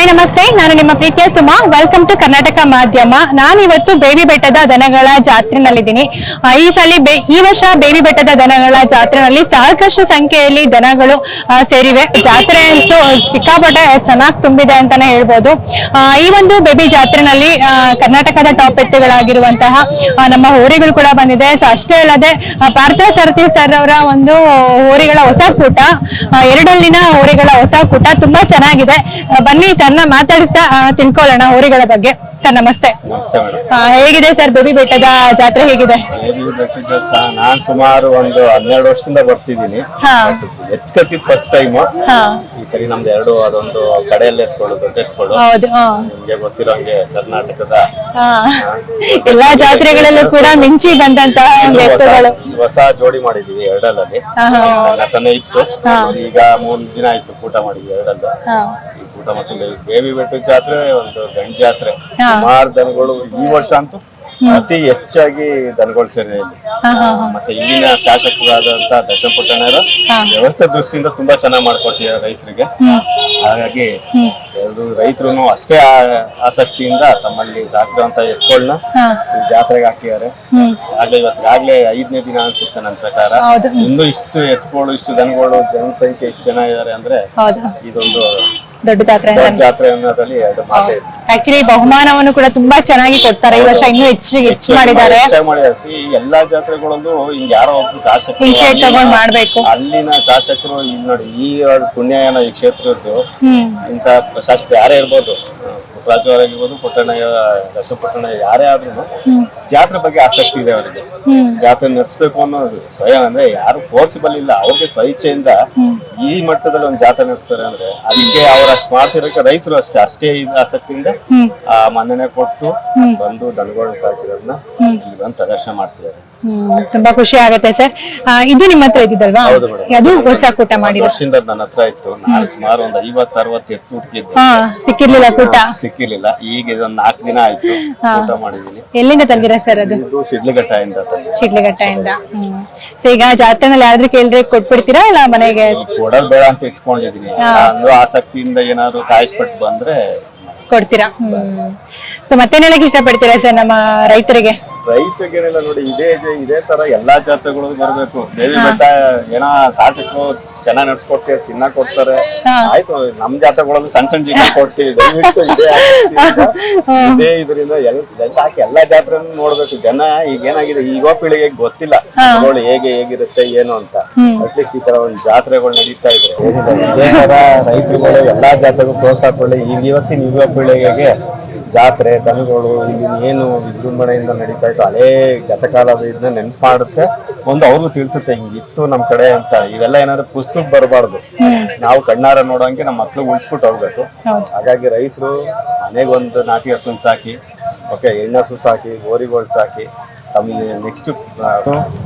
Hi, ನಮಸ್ತೆ. ನಾನು ನಿಮ್ಮ ಪ್ರೀತಿಯ ಸುಮಾ. ವೆಲ್ಕಮ್ ಟು ಕರ್ನಾಟಕ ಮಾಧ್ಯಮ. ನಾನು ಇವತ್ತು ಬೇಬಿ ಬೆಟ್ಟದ ದನಗಳ ಜಾತ್ರೆನಲ್ಲಿದ್ದೀನಿ. ಈ ಸಲ ಈ ವರ್ಷ ಬೇಬಿ ಬೆಟ್ಟದ ದನಗಳ ಜಾತ್ರೆನಲ್ಲಿ ಸಾಕಷ್ಟು ಸಂಖ್ಯೆಯಲ್ಲಿ ದನಗಳು ಸೇರಿವೆ. ಜಾತ್ರೆ ಅಂತೂ ಸಿಕ್ಕಾಪಟ್ಟೆ ಚೆನ್ನಾಗಿ ತುಂಬಿದೆ ಅಂತಾನೆ ಹೇಳ್ಬೋದು. ಈ ಒಂದು ಬೇಬಿ ಜಾತ್ರೆನಲ್ಲಿ ಕರ್ನಾಟಕದ ಟಾಪ್ ಎತ್ತುಗಳಾಗಿರುವಂತಹ ನಮ್ಮ ಹೋರಿಗಳು ಕೂಡ ಬಂದಿದೆ. ಅಷ್ಟೇ ಅಲ್ಲದೆ ಪಾರ್ಥ ಸಾರಥಿ ಸರ್ ಅವರ ಒಂದು ಹೋರಿಗಳ ಹೊಸ ಕೂಟ ಎರಡಲ್ಲಿನ ಹೋರಿಗಳ ಹೊಸ ಕೂಟ ತುಂಬಾ ಚೆನ್ನಾಗಿದೆ. ಬನ್ನಿ ಬನ್ನಿ ಸರ್ನ ಮಾತಾಡಿಸ್ತಾ ತಿಳ್ಕೊಳ್ಳೋಣ ಹೋರಿಗಳ ಬಗ್ಗೆ. ಸರ್ ನಮಸ್ತೆ. ಹೇಗಿದೆ ಸರ್ ಬೇಬಿ ಬೆಟ್ಟದ ಜಾತ್ರೆ ಹೇಗಿದೆ? ನಾನ್ ಸುಮಾರು ಒಂದು ಹನ್ನೆರಡು ವರ್ಷದಿಂದ ಬರ್ತಿದ್ದೀನಿ. ಎತ್ ಕಟ್ಟಿದ್ ಫಸ್ಟ್ ಟೈಮ್ ಈ ಸರಿ ನಮ್ದು ಎರಡು ಅದೊಂದು ಕಡೆಯಲ್ಲಿ ಎತ್ಕೊಳ್ಳು ದೊಡ್ಡ ನಿಮ್ಗೆ ಗೊತ್ತಿರೋ ಹಂಗೆ ಕರ್ನಾಟಕದ. ಎಲ್ಲಾ ಜಾತ್ರೆಗಳಲ್ಲೂ ಕೂಡ ಮಿಂಚಿ ಬಂದಂತ ಹೊಸ- ಎತ್ತುಗಳು. ಹೊಸ ಜೋಡಿ ಮಾಡಿದೀವಿ ಎರಡಲ್ಲಲ್ಲಿ ಹತ್ರನೇ ಇತ್ತು. ಈಗ ಮೂರ್ ದಿನ ಆಯ್ತು ಕೂಟ ಮಾಡಿದ್ವಿ ಎರಡಲ್ಲ ಹಾ ಮಾಡ್ತಿಲ್ಲ ಬೇಬಿ ಬೆಟ್ಟ ಜಾತ್ರೆ ಒಂದು ಗಂಡ್ ಜಾತ್ರೆ. ಸುಮಾರು ದನಗಳು ಈ ವರ್ಷ ಅಂತೂ ಅತಿ ಹೆಚ್ಚಾಗಿ ದನಗಳು ಸೇರಿದೆ ಇಲ್ಲಿ. ಮತ್ತೆ ಇಲ್ಲಿನ ಶಾಸಕರಾದಂತ ದಶಪುಟ್ಟಣ್ಣರ ವ್ಯವಸ್ಥೆ ದೃಷ್ಟಿಯಿಂದ ತುಂಬಾ ಚೆನ್ನಾಗಿ ಮಾಡ್ಕೊಟ್ಟಿದ್ದಾರೆ ರೈತರಿಗೆ. ಹಾಗಾಗಿ ಎಲ್ಲರೂ ರೈತರು ಅಷ್ಟೇ ಆಸಕ್ತಿಯಿಂದ ತಮ್ಮಲ್ಲಿ ಸಾಕಿರುವಂತ ಈ ಜಾತ್ರೆಗೆ ಹಾಕಿದ್ದಾರೆ. ಆಗ್ಲೇ ಇವತ್ತಿಗಾಗ್ಲೇ ಐದನೇ ದಿನ ಅನ್ಸುತ್ತೆ ನನ್ನ ಪ್ರಕಾರ. ಇನ್ನು ಇಷ್ಟು ಎತ್ಕೊಳ್ಳು ಇಷ್ಟು ದನಗಳು ಜನಸಂಖ್ಯೆ ಇಷ್ಟು ಜನ ಇದ್ದಾರೆ ಅಂದ್ರೆ ಇದೊಂದು ದೊಡ್ಡ ಜಾತ್ರೆ ಜಾತ್ರೆ ಅನ್ನೋದ್ರಲ್ಲಿ ಎರಡು ಮಾತೇ ಇದೆ. ಆಕ್ಚುಲಿ ಬಹುಮಾನವನ್ನು ಕೂಡ ತುಂಬಾ ಚೆನ್ನಾಗಿ ಕೊಡ್ತಾರೆ. ಈ ವರ್ಷ ಇನ್ನೂ ಹೆಚ್ಚು ಹೆಚ್ಚು ಮಾಡಿದ್ದಾರೆ. ಹೆಚ್ಚಾಗಿ ಮಾಡಿದ್ದಾರೆ. See, ಎಲ್ಲಾ ಜಾತ್ರೆಗಳಲ್ಲೂ ಹಿಂಗ್ ಯಾರೋ ಒಬ್ರು ಶಾಸಕರು ಇನಿಷಿಯೇಟ್ ತಗೊಂಡ್ ಮಾಡ್ಬೇಕು. ಅಲ್ಲಿನ ಶಾಸಕರು ಇಲ್ಲಿ ನೋಡಿ ಈ ಪುಣ್ಯಯಾನ ಈ ಕ್ಷೇತ್ರದ್ದು ಹ್ಮ್. ಇಂತ ಶಾಸಕರು ಯಾರೇ ಇರ್ಬೋದು. ಪುಟ್ಟರಾಜು ಆಗಿರ್ಬೋದು ಪುಟ್ಟಣ್ಣ ದರ್ಶನ ಪುಟ್ಟಣ್ಣ ಯಾರೇ ಆದ್ರೂ ಜಾತ್ರೆ ಬಗ್ಗೆ ಆಸಕ್ತಿ ಇದೆ ಅವರಿಗೆ. ಜಾತ್ರೆ ನಡೆಸಬೇಕು ಅನ್ನೋದು ಸ್ವಯಂ ಅಂದ್ರೆ ಯಾರು ಫೋರ್ಸಿಬಲ್ ಇಲ್ಲ ಅವ್ರಿಗೆ ಸ್ವಇಚ್ಛೆಯಿಂದ ಈ ಮಟ್ಟದಲ್ಲಿ ಒಂದು ಜಾತ್ರೆ ನಡೆಸ್ತಾರೆ ಅಂದ್ರೆ ಅದಕ್ಕೆ ಅವರ ಅಷ್ಟು ಮಾಡ್ತಿರೋಕೆ ರೈತರು ಅಷ್ಟೇ ಅಷ್ಟೇ ಇದು ಆಸಕ್ತಿಯಿಂದ ಆ ಮನ್ನಣೆ ಕೊಟ್ಟು ಬಂದು ದನಗಳು ಸಾಕಿರೋದನ್ನ ಇಲ್ಲಿ ಬಂದು ಪ್ರದರ್ಶನ ಮಾಡ್ತಿದ್ದಾರೆ. ಹ್ಮ್ ತುಂಬಾ ಖುಷಿ ಆಗುತ್ತೆ ಸರ್. ಇದು ನಿಮ್ಮ ಹತ್ರ ಇದ್ದಿದ್ದಲ್ವಾ? ಹೌದು ಮೇಡಮ್. ಅದು ಹೊಸ ಕೂಟ ಮಾಡಿ ವರ್ಷದಿಂದ ನನ್ನ ಹತ್ರ ಇತ್ತು. ನಾನು ಸುಮಾರು ಒಂದು ಐವತ್ತು ಅರವತ್ತು ಎತ್ತು ಹುಡುಕಿದ್ದೆ ಹಾ ಸಿಕ್ಕಿರ್ಲಿಲ್ಲ ಕೂಟ? ಸಿಕ್ಕಿರ್ಲಿಲ್ಲ. ಈಗ ಇದೊಂದು ನಾಲ್ಕು ದಿನ ಆಯ್ತು ಊಟ ಎಲ್ಲಿಂದ ತಂದಿರಾ ಸರ್ ಅದು? ಇದು ಶಿಡ್ಲಘಟ್ಟದಿಂದ ತಂದೆ ಶಿಡ್ಲಘಟ್ಟದಿಂದ ಹ್ಮ್. ಸೊ ಈಗ ಜಾತ್ರೆನಲ್ಲಿ ಯಾರಾದ್ರೂ ಕೇಳಿದ್ರೆ ಕೊಟ್ಬಿಡ್ತೀರಾ ಇಲ್ಲ ಮನೆಗೆ? ಕೊಡಲ್ ಬೇಡ ಅಂತ ಇಟ್ಕೊಂಡಿದೀನಿ ಅಂದ್ರೆ ಆಸಕ್ತಿಯಿಂದ ಏನಾದ್ರು ಕಾಯಿಸ್ಬಿಟ್ಟು ಬಂದ್ರೆ ಕೊಡ್ತೀರಾ? ಹ್ಮ್. ಸೊ ಮತ್ತೇನ್ ಹೇಳಕ್ ಇಷ್ಟಪಡ್ತೀರಾ ಸರ್ ನಮ್ಮ ರೈತರಿಗೆ? ರೈತರಿಗೇನೆಲ್ಲ ನೋಡಿ ಇದೇ ಇದೆ- ಇದೇ ತರ ಎಲ್ಲಾ ಜಾತ್ರೆಗಳು ಬರಬೇಕು. ದೇವಿ ಬೆಟ್ಟ ಏನೋ ಶಾಸಕರು ಚೆನ್ನಾಗಿ ನಡ್ಸ್ಕೊಡ್ತೀವಿ ಚಿನ್ನ ಕೊಡ್ತಾರೆ. ಆಯ್ತು ನಮ್ ಜಾತ್ರೆಗಳಲ್ಲಿ ಸಣ್ಣ ಸಣ್ಣ ಚಿನ್ನ ಕೊಡ್ತೀವಿ. ದಯವಿಟ್ಟು ಇದೇ ಇದೇ ಇದರಿಂದ ಎಲ್ ಎಲ್ಲ ಹಾಕಿ ಎಲ್ಲಾ ಜಾತ್ರೆ ನೋಡ್ಬೇಕು. ಜನ ಈಗ ಏನಾಗಿದೆ ಈಗ ಪೀಳಿಗೆ ಗೊತ್ತಿಲ್ಲ. ನೋಡಿ ಹೇಗೆ ಹೇಗಿರುತ್ತೆ ಏನು ಅಂತ. ಅಟ್ಲೀಸ್ಟ್ ಈ ತರ ಒಂದ್ ಜಾತ್ರೆಗಳು ನಡೀತಾ ಇದೆ. ಏನಿಲ್ಲ, ಇದೇ ತರ ರೈತರುಗಳು ಎಲ್ಲಾ ಜಾತ್ರೆಗೂ ಪ್ರೋತ್ಸಾಹ ಕೊಡ್ಲಿ. ಈಗ ಇವತ್ತಿನ ಯುವ ಪೀಳಿಗೆಗೆ ಜಾತ್ರೆ ದನಗಳು ಇಲ್ಲಿ ಏನು ವಿಜೃಂಭಣೆಯಿಂದ ನಡೀತಾ ಇತ್ತು ಹಳೇ ಗತಕಾಲದ ಇದನ್ನ ನೆನ್ಪು ಮಾಡುತ್ತೆ ಒಂದು ಅವ್ರಿಗೂ ತಿಳಿಸುತ್ತೆ ಹಿಂಗಿತ್ತು ನಮ್ಮ ಕಡೆ ಅಂತ. ಇವೆಲ್ಲ ಏನಾದ್ರು ಪುಸ್ತಕಕ್ಕೆ ಬರಬಾರ್ದು. ನಾವು ಕಣ್ಣಾರ ನೋಡೋಂಗೆ ನಮ್ಮ ಮಕ್ಳು ಉಳಿಸ್ಬಿಟ್ಟು ಹೋಗ್ಬೇಕು. ಹಾಗಾಗಿ ರೈತರು ಮನೆಗೊಂದು ನಾಟಿ ಹಸುನ್ ಸಾಕಿ ಓಕೆ ಎಣ್ಣೆ ಹಸು ಸಾಕಿ ಗೋರಿಗಳು ಸಾಕಿ ತಮಗೆ ನೆಕ್ಸ್ಟ್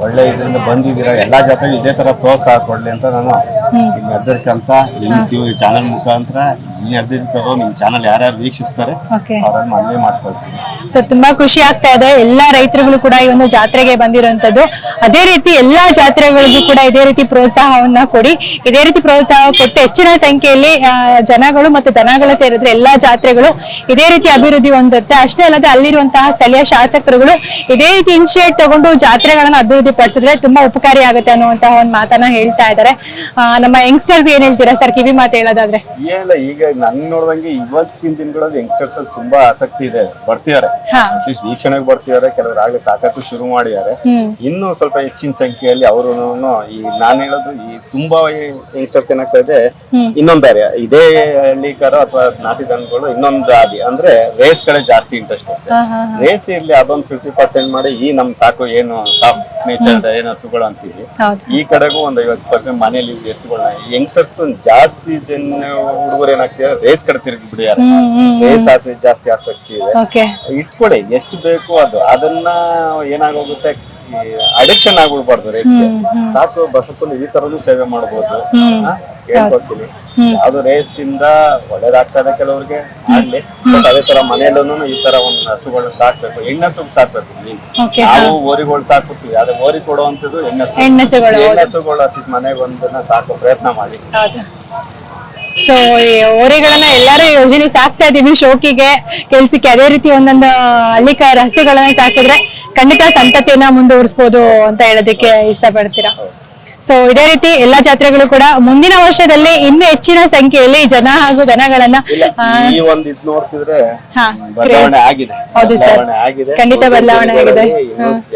ಒಳ್ಳೆ ಇದರಿಂದ ಬಂದಿದ್ದೀರಾ ಎಲ್ಲಾ ಜಾತ್ರೆಗೂ ಇದೇ ತರ ಪ್ರೋತ್ಸಾಹ ಕೊಡ್ಲಿ ಅಂತ ನಾನು ನಿಮ್ಮ ನಿರ್ಧರಿಕಂತ ಈ ಚಾನಲ್ ಮುಖಾಂತರ ಈ ತಗೋ ನಿಮ್ ಚಾನಲ್ ಯಾರ್ಯಾರು ವೀಕ್ಷಿಸ್ತಾರೆ ಅವ್ರನ್ನ ಮನವಿ ಮಾಡ್ಕೊಳ್ತೀನಿ. ಸೊ ತುಂಬಾ ಖುಷಿ ಆಗ್ತಾ ಇದೆ. ಎಲ್ಲಾ ರೈತರುಗಳು ಕೂಡ ಈ ಒಂದು ಜಾತ್ರೆಗೆ ಬಂದಿರುವಂತದ್ದು ಅದೇ ರೀತಿ ಎಲ್ಲಾ ಜಾತ್ರೆಗಳಿಗೂ ಕೂಡ ಇದೇ ರೀತಿ ಪ್ರೋತ್ಸಾಹವನ್ನ ಕೊಡಿ. ಇದೇ ರೀತಿ ಪ್ರೋತ್ಸಾಹ ಕೊಟ್ಟು ಹೆಚ್ಚಿನ ಸಂಖ್ಯೆಯಲ್ಲಿ ಜನಗಳು ಮತ್ತು ದನಗಳು ಸೇರಿದ್ರೆ ಎಲ್ಲಾ ಜಾತ್ರೆಗಳು ಇದೇ ರೀತಿ ಅಭಿವೃದ್ಧಿ ಹೊಂದುತ್ತೆ. ಅಷ್ಟೇ ಅಲ್ಲದೆ ಅಲ್ಲಿರುವಂತಹ ಸ್ಥಳೀಯ ಶಾಸಕರುಗಳು ಇದೇ ರೀತಿ ಇನಿಷಿಯೇಟ್ ತಗೊಂಡು ಜಾತ್ರೆಗಳನ್ನ ಅಭಿವೃದ್ಧಿ ಪಡಿಸಿದ್ರೆ ತುಂಬಾ ಉಪಕಾರಿ ಆಗುತ್ತೆ ಅನ್ನುವಂತಹ ಒಂದು ಮಾತನ್ನ ಹೇಳ್ತಾ ಇದ್ದಾರೆ. ನಮ್ಮ ಯಂಗ್ಸ್ಟರ್ಸ್ ಏನ್ ಹೇಳ್ತೀರಾ ಸರ್? ಕಿವಿ ಮಾತು ಹೇಳೋದಾದ್ರೆ. ಈಗ ನಂಗೆ ನೋಡಿದಂಗೆ ಇವತ್ತಿನ ದಿನಗಳಲ್ಲಿ ಯಂಗ್ಸ್ಟರ್ಸ್ ತುಂಬಾ ಆಸಕ್ತಿ ಇದೆ. ಬರ್ತಿದ್ದಾರೆ ಅಟ್ಲೀಸ್ಟ್ ವೀಕ್ಷಣೆಗೆ ಬರ್ತಿದ್ದಾರೆ ಕೆಲವರು ಆಗ್ಲೇ ಸಾಕಷ್ಟು ಶುರು ಮಾಡಿದ್ದಾರೆ. ಇನ್ನು ಸ್ವಲ್ಪ ಹೆಚ್ಚಿನ ಸಂಖ್ಯೆಯಲ್ಲಿ ಅವರು ಈ ನಾನು ಹೇಳೋದು ಈ ತುಂಬಾ ಯಂಗ್ಸ್ಟರ್ಸ್ ಏನಾಗ್ತಾ ಇದೆ. ಇನ್ನೊಂದು ದಾರಿ. ಇದೇ ಹಳ್ಳಿಕಾರ ಅಥವಾ ನಾಟಿ ದನಗಳು ಇನ್ನೊಂದು ಆದಿ ಅಂದ್ರೆ ರೇಸ್ ಕಡೆ ಜಾಸ್ತಿ ಇಂಟ್ರೆಸ್ಟ್ ಹಾ ರೇಸ್ ಇರ್ಲಿ ಅದೊಂದು ಫಿಫ್ಟಿ ಪರ್ಸೆಂಟ್ ಮಾಡಿ ಈ ನಮ್ ಸಾಕು ಏನು ಸಾಫ್ಟ್ ನೇಚರ್ ಏನು ಹಸುಗಳು ಅಂತೀವಿ. ಈ ಕಡೆಗೂ ಒಂದ್ ಐವತ್ತು ಪರ್ಸೆಂಟ್ ಮನೇಲಿ ಎತ್ತುಗಳನ್ನ ಯಂಗ್ಸ್ಟರ್ಸ್ ಜಾಸ್ತಿ ಜನ ಹುಡುಗರು ಏನಾಗ್ತಿದ್ದಾರೆ ರೇಸ್ ಕಡೆ ತಿರುಗಿ ಬಿಡಿಯಾರೆ ರೇಸ್ ಆಸೆ ಜಾಸ್ತಿ ಆಸಕ್ತಿ ಇದೆ. ಇಟ್ಕೊಳ್ಳಿ ಎಷ್ಟು ಬೇಕು ಅದು. ಅದನ್ನ ಏನಾಗೋಗುತ್ತೆ ಅಡಿಕ್ಷನ್ ಆಗ್ಬಿಡ್ಬಾರ್ದು ರೇಸ್ಗೆ ಸಾಕು ಬಸಪ್ಪಲ್ಲಿ ಈ ತರನು ಸೇವೆ ಮಾಡ್ಬೋದು. ಹೇಳ್ಕೊತೀನಿ ಅದು ರೇಸ್ ಇಂದ ಒಳ್ಳೇದಾಗ್ತದೆ ಕೆಲವ್ರಿಗೆ ಆಗ್ಲಿ. ಬಟ್ ಅದೇ ತರ ಮನೆಯಲ್ಲೂ ಈ ತರ ಒಂದು ಹಸುಗಳನ್ನ ಸಾಕ್ಬೇಕು. ಹೆಣ್ಣಸು ಸಾಕ್ಬೇಕು ನೀನ್. ನಾವು ಓರಿಗಳು ಸಾಕುತ್ತೀವಿ ಅದೇ ಓರಿ ಕೊಡುವಂತದ್ದು ಹೆಣ್ಣಸು. ಹೆಣ್ಣಸುಗಳು ಹೆಣ್ಣಸುಗಳು ಹತ್ತಿದ ಮನೆಗೆ ಒಂದನ್ನ ಸಾಕೋ ಪ್ರಯತ್ನ ಮಾಡಿ. ಸೊ ಈ ಹೋರಿಗಳನ್ನ ಎಲ್ಲರೂ ಯೋಜನೆ ಸಾಕ್ತಾ ಇದೀವಿ ಶೋಕಿಗೆ, ಕೆಲ್ಸಕ್ಕೆ ಅದೇ ರೀತಿ ಒಂದೊಂದು ಹಳ್ಳಿಕ ರಹಸ್ಯಗಳನ್ನ ಸಾಕಿದ್ರೆ ಖಂಡಿತ ಸಂತತಿಯನ್ನ ಮುಂದುವರಿಸಬಹುದು ಅಂತ ಹೇಳೋದಕ್ಕೆ ಇಷ್ಟಪಡ್ತೀರಾ? ಸೊ ಇದೇ ರೀತಿ ಎಲ್ಲಾ ಜಾತ್ರೆಗಳು ಕೂಡ ಮುಂದಿನ ವರ್ಷದಲ್ಲಿ ಇನ್ನೂ ಹೆಚ್ಚಿನ ಸಂಖ್ಯೆಯಲ್ಲಿ ಜನ ಹಾಗೂ ದನಗಳನ್ನ ಈ ಒಂದ್ ಇದ್ ನೋಡ್ತಿದ್ರೆ ಬದಲಾವಣೆ ಆಗಿದೆ. ಹೌದು sir. ಬದಲಾವಣೆ ಆಗಿದೆ. ಖಂಡಿತ ಬದಲಾವಣೆ ಆಗಿದೆ.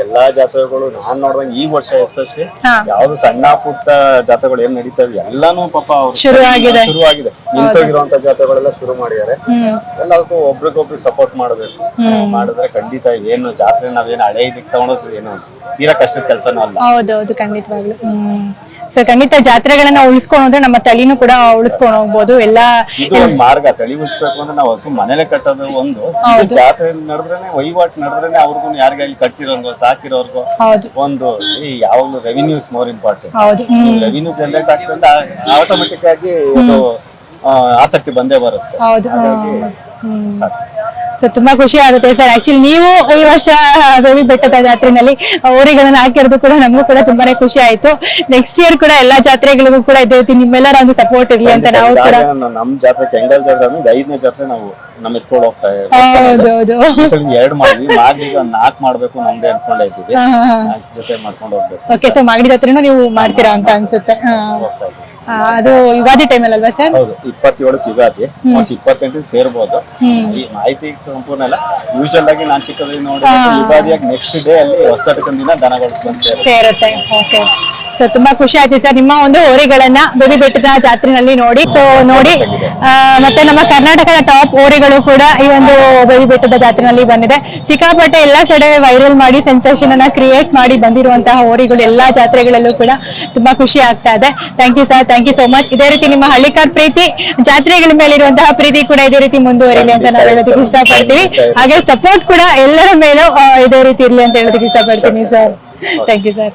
ಎಲ್ಲಾ ಜಾತ್ರೆಗಳು ನಾನ್ ನೋಡಿದಂಗ ಈ ವರ್ಷ ಎಸ್ಪೆಷಲಿ. ಯಾವ್ದು ಸಣ್ಣ ಪುಟ್ಟ ಜಾತ್ರೆಗಳು ಏನ್ ನಡೀತಾ ಇದೆ ಎಲ್ಲಾನು ಪಾಪ ಶುರು ಆಗಿದೆ. ಶುರು ಆಗಿದೆ ನಿಂತೋಗಿರುವಂತ ಜಾತ್ರೆಗಳೆಲ್ಲ ಶುರು ಮಾಡಿದ್ದಾರೆ. ಎಲ್ಲದಕ್ಕೂ ಒಬ್ರಿಗೊಬ್ರಿಗೆ ಸಪೋರ್ಟ್ ಮಾಡಬೇಕು. ಮಾಡಿದ್ರೆ ಖಂಡಿತ ಏನು ಜಾತ್ರೆ ನಾವೇನು ಹಳೆ ಇದಕ್ಕೆ ತಗೊಂಡೋದು ಏನು ತೀರಾ ಕಷ್ಟದ ಕೆಲಸನೂ ಅಲ್ಲ. ಹೌದೌದು ಖಂಡಿತವಾಗ್ಲು. ಸೊ ಖಂಡಿತ ಜಾತ್ರೆಗಳನ್ನ ಉಳಿಸ್ಕೊಂಡು ನಮ್ಮ ತಳಿನೂ ಕೂಡ ಉಳಿಸ್ಕೊಂಡು ಹೋಗ್ಬೋದು. ಎಲ್ಲಾ ಇದು ಒಂದ್ ಮಾರ್ಗ ತಳಿ ಉಳಿಸ್ಬೇಕು ಅಂದ್ರೆ ನಾವು ಹಸು ಮನೇಲೆ ಕಟ್ಟೋದು ಒಂದು. ಇದು ಜಾತ್ರೆ ನಡೆದ್ರೇನೆ ವಹಿವಾಟ್ ನಡೆದ್ರೇನೆ ಅವ್ರಿಗೂ ಯಾರಿಗಾಲಿ ಕಟ್ಟಿರೋರ್ಗೋ ಸಾಕಿರೋರ್ಗೋ ಹೌದು. ಒಂದು ಈ ಯಾವಾಗಲೂ ರೆವಿನ್ಯೂಸ್ ಮೋರ್ ಇಂಪಾರ್ಟೆಂಟ್ ಹೌದು. ಹ್ಮ್. ರೆವಿನ್ಯೂ ಜನರೇಟ್ ಆಗ್ತದೆ ಆಟೋಮೆಟಿಕ್ ಆಗಿ ಇದು ಆ, ಆಸಕ್ತಿ ಬಂದೇ ಬರುತ್ತೆ. ಹೌದು. ಹಾಗಾಗಿ. ಸೊ ತುಂಬಾ ಖುಷಿ ಆಗುತ್ತೆ ಸರ್. ಆಕ್ಚುಲಿ ನೀವು ಈ ವರ್ಷ ಬೇಬಿ ಬೆಟ್ಟದ ಜಾತ್ರೆನಲ್ಲಿ ಊರಿಗಳನ್ನ ಹಾಕಿರೋದು ಕೂಡ ನಮಗೂ ಕೂಡ ತುಂಬಾನೇ ಖುಷಿ ಆಯ್ತು. ನೆಕ್ಸ್ಟ್ ಇಯರ್ ಕೂಡ ಎಲ್ಲಾ ಜಾತ್ರೆಗಳಿಗೂ ಕೂಡ ಇದೇ ರೀತಿ ನಿಮ್ಮೆಲ್ಲರ ಒಂದು ಸಪೋರ್ಟ್ ಇರ್ಲಿ ಅಂತ ನಾವು ಕೂಡ ನಮ್ ಜಾತ್ರೆ ಕೆಂಗಲ್ ಜಾತ್ರೆ ಅಂದ್ರೆ ಐದನೇ ಜಾತ್ರೆ ನಾವು ನಮ್ ಎತ್ಕೊಂಡು ಹೋಗ್ತಾ ಇದ್ದೀವಿ ಎರಡು ಮಾಡಿ ಮಾಗ್ಲಿಗೆ ಒಂದ್ ನಾಲ್ಕು ಮಾಡ್ಬೇಕು ನಮ್ದೇ ಅನ್ಕೊಂಡೇ ಇದ್ದೀವಿ. ಜೊತೆ ಮಾಡ್ಕೊಂಡು ಹೋಗ್ಬೇಕು. ಓಕೆ ಸೊ ಮಾಗಡಿ ಜಾತ್ರೆನೂ ನೀವು ಮಾಡ್ತೀರಾ ಅಂತ ಅನ್ಸುತ್ತೆ. ಹೋಗ್ತಾ ಇದ್ದೀವಿ. ಅದು ಯುಗಾದಿ ಟೈಮಲ್ಲಿ ಅಲ್ವಾ ಸರ್ ಹೌದು ಇಪ್ಪತ್ತೇಳಕ್ಕೆ ಯುಗಾದಿ. ಮತ್ತೆ ಇಪ್ಪತ್ತೆಂಟು ಸೇರ್ಬೋದು. ಈ ಮಾಹಿತಿ ಸಂಪೂರ್ಣ ಅಲ್ಲ ಯೂಶಲ್ ಆಗಿ ನಾನು ಚಿಕ್ಕದಾಗಿ ನೋಡಿ ಯುಗಾದಿಯಾಗಿ ನೆಕ್ಸ್ಟ್ ಡೇ ಅಲ್ಲಿ ಹೊಸ ದಿನ ದನಗಳು ಬಂದು. ಸೇರುತ್ತೆ. ಓಕೆ ಸೊ ತುಂಬಾ ಖುಷಿ ಆಯ್ತು ಸರ್. ನಿಮ್ಮ ಒಂದು ಹೋರಿಗಳನ್ನ ಬೇಬಿ ಬೆಟ್ಟದ ಜಾತ್ರೆನಲ್ಲಿ ನೋಡಿ. ಸೊ ನೋಡಿ ಮತ್ತೆ ನಮ್ಮ ಕರ್ನಾಟಕದ ಟಾಪ್ ಹೋರಿಗಳು ಕೂಡ ಈ ಒಂದು ಬೇಬಿ ಬೆಟ್ಟದ ಜಾತ್ರೆನಲ್ಲಿ ಬಂದಿದೆ. ಸಿಕ್ಕಾಪಟ್ಟೆ ಎಲ್ಲಾ ಕಡೆ ವೈರಲ್ ಮಾಡಿ ಸೆನ್ಸೇಷನ್ ಅನ್ನ ಕ್ರಿಯೇಟ್ ಮಾಡಿ ಬಂದಿರುವಂತಹ ಹೋರಿಗಳು ಎಲ್ಲಾ ಜಾತ್ರೆಗಳಲ್ಲೂ ಕೂಡ ತುಂಬಾ ಖುಷಿ ಆಗ್ತಾ ಇದೆ. Thank you sir thank you so much ಇದೇ ರೀತಿ ನಿಮ್ಮ ಹಳ್ಳಿಕಾರ್ ಪ್ರೀತಿ, ಜಾತ್ರೆಗಳ ಮೇಲೆ ಇರುವಂತಹ ಪ್ರೀತಿ ಕೂಡ ಇದೇ ರೀತಿ ಮುಂದುವರಿಲಿ ಅಂತ ನಾವು ಹೇಳೋದಕ್ಕೆ ಇಷ್ಟಪಡ್ತೀವಿ. ಹಾಗೆ ಸಪೋರ್ಟ್ ಕೂಡ ಎಲ್ಲರ ಮೇಲೂ ಇದೇ ರೀತಿ ಇರಲಿ ಅಂತ ಹೇಳೋದಕ್ಕೆ ಇಷ್ಟಪಡ್ತೀನಿ ಸರ್ ಥ್ಯಾಂಕ್ ಯು ಸರ್